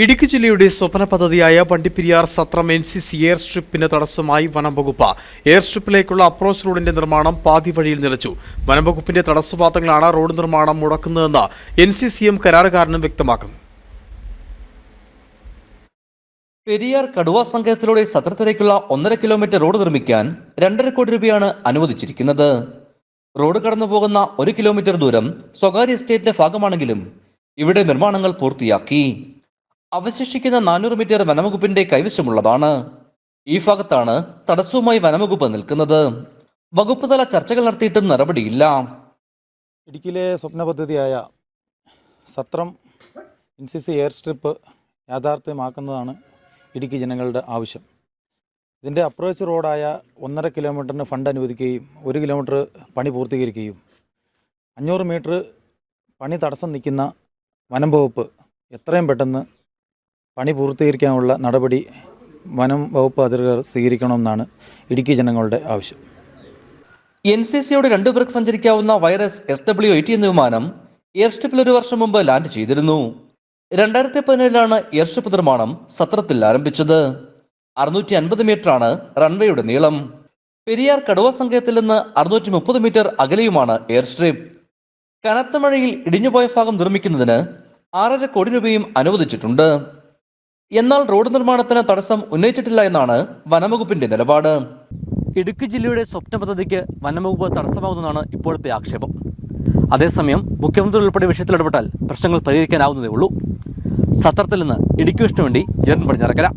ഇടുക്കി ജില്ലയുടെ സ്വപ്ന പദ്ധതിയായ Vandiperiyar Sathram N C C air സ്ട്രിപ്പിന് തടസ്സമായി വനംവകുപ്പ് എയർ സ്ട്രിപ്പിലേക്കുള്ള അപ്രോച്ച് റോഡിന്റെ നിർമ്മാണം പാതി വഴിയിൽ നിലച്ചു. വനംവകുപ്പിന്റെ തടസ്സവാദങ്ങളാണ് റോഡ് നിർമ്മാണം മുടക്കുന്നതെന്ന് എൻ സി സി എം കരാറുകാരനും വ്യക്തമാക്കുന്നു. പെരിയാർ കടുവ സങ്കേതത്തിലൂടെ സത്രത്തിലേക്കുള്ള ഒന്നര കിലോമീറ്റർ റോഡ് നിർമ്മിക്കാൻ രണ്ടര കോടി രൂപയാണ് അനുവദിച്ചിരിക്കുന്നത്. റോഡ് കടന്നു പോകുന്ന ഒരു കിലോമീറ്റർ ദൂരം സ്വകാര്യ എസ്റ്റേറ്റിന്റെ ഭാഗമാണെങ്കിലും ഇവിടെ നിർമ്മാണങ്ങൾ പൂർത്തിയാക്കി. അവശേഷിക്കുന്ന നാനൂറ് മീറ്റർ വനംവകുപ്പിന്റെ കൈവശമുള്ളതാണ്. ഈ ഭാഗത്താണ് തടസ്സവുമായി വനംവകുപ്പ് നിൽക്കുന്നത്. വകുപ്പ് തല ചർച്ചകൾ നടത്തിയിട്ടും നടപടിയില്ല. ഇടുക്കിയിലെ സ്വപ്ന പദ്ധതിയായ Sathram N C C air strip യാഥാർത്ഥ്യമാക്കുന്നതാണ് Idukki ജനങ്ങളുടെ ആവശ്യം. ഇതിന്റെ അപ്രോച്ച് റോഡായ ഒന്നര കിലോമീറ്ററിന് ഫണ്ട് അനുവദിക്കുകയും ഒരു കിലോമീറ്റർ പണി പൂർത്തീകരിക്കുകയും അഞ്ഞൂറ് മീറ്റർ പണി തടസ്സം നിൽക്കുന്ന വനം വകുപ്പ് എത്രയും പെട്ടെന്ന് പണി പൂർത്തീകരിക്കാനുള്ള നടപടി വനം വകുപ്പ് അധികൃതർ സ്വീകരിക്കണമെന്നാണ് ഇടുക്കി ജനങ്ങളുടെ ആവശ്യം. എൻ സി സിയോട് രണ്ടു പേർക്ക് സഞ്ചരിക്കാവുന്ന വൈറസ് എസ് ഡബ്ല്യു എയ്റ്റി എന്ന വിമാനം എയർ സ്ട്രിപ്പിൽ ഒരു വർഷം മുമ്പ് ലാൻഡ് ചെയ്തിരുന്നു. രണ്ടായിരത്തി പതിനേഴിലാണ് എയർ സ്ട്രിപ്പ് നിർമ്മാണം സത്രത്തിൽ ആരംഭിച്ചത്. അറുന്നൂറ്റി അൻപത് മീറ്ററാണ് റൺവേയുടെ നീളം. പെരിയാർ കടുവ സങ്കേതത്തിൽ നിന്ന് അറുന്നൂറ്റി മുപ്പത് മീറ്റർ അകലെയുമാണ് എയർ സ്ട്രിപ്പ് കനത്ത മഴയിൽ ഇടിഞ്ഞുപോയ ഭാഗം നിർമ്മിക്കുന്നതിന് ആറര കോടി രൂപയും അനുവദിച്ചിട്ടുണ്ട്. എന്നാൽ റോഡ് നിർമ്മാണത്തിന് തടസ്സം ഉന്നയിച്ചിട്ടില്ല എന്നാണ് വനംവകുപ്പിന്റെ നിലപാട്. ഇടുക്കി ജില്ലയുടെ സ്വപ്ന പദ്ധതിക്ക് വനംവകുപ്പ് തടസ്സമാകുന്നതാണ് ഇപ്പോഴത്തെ ആക്ഷേപം. അതേസമയം മുഖ്യമന്ത്രി ഉൾപ്പെടെ വിഷയത്തിൽ ഇടപെട്ടാൽ പ്രശ്നങ്ങൾ പരിഹരിക്കാനാവുന്നതേ ഉള്ളൂ സത്രത്തിൽ നിന്ന് ഇടുക്കി വിഷ്ണു വേണ്ടി പടിഞ്ഞാറക്കര.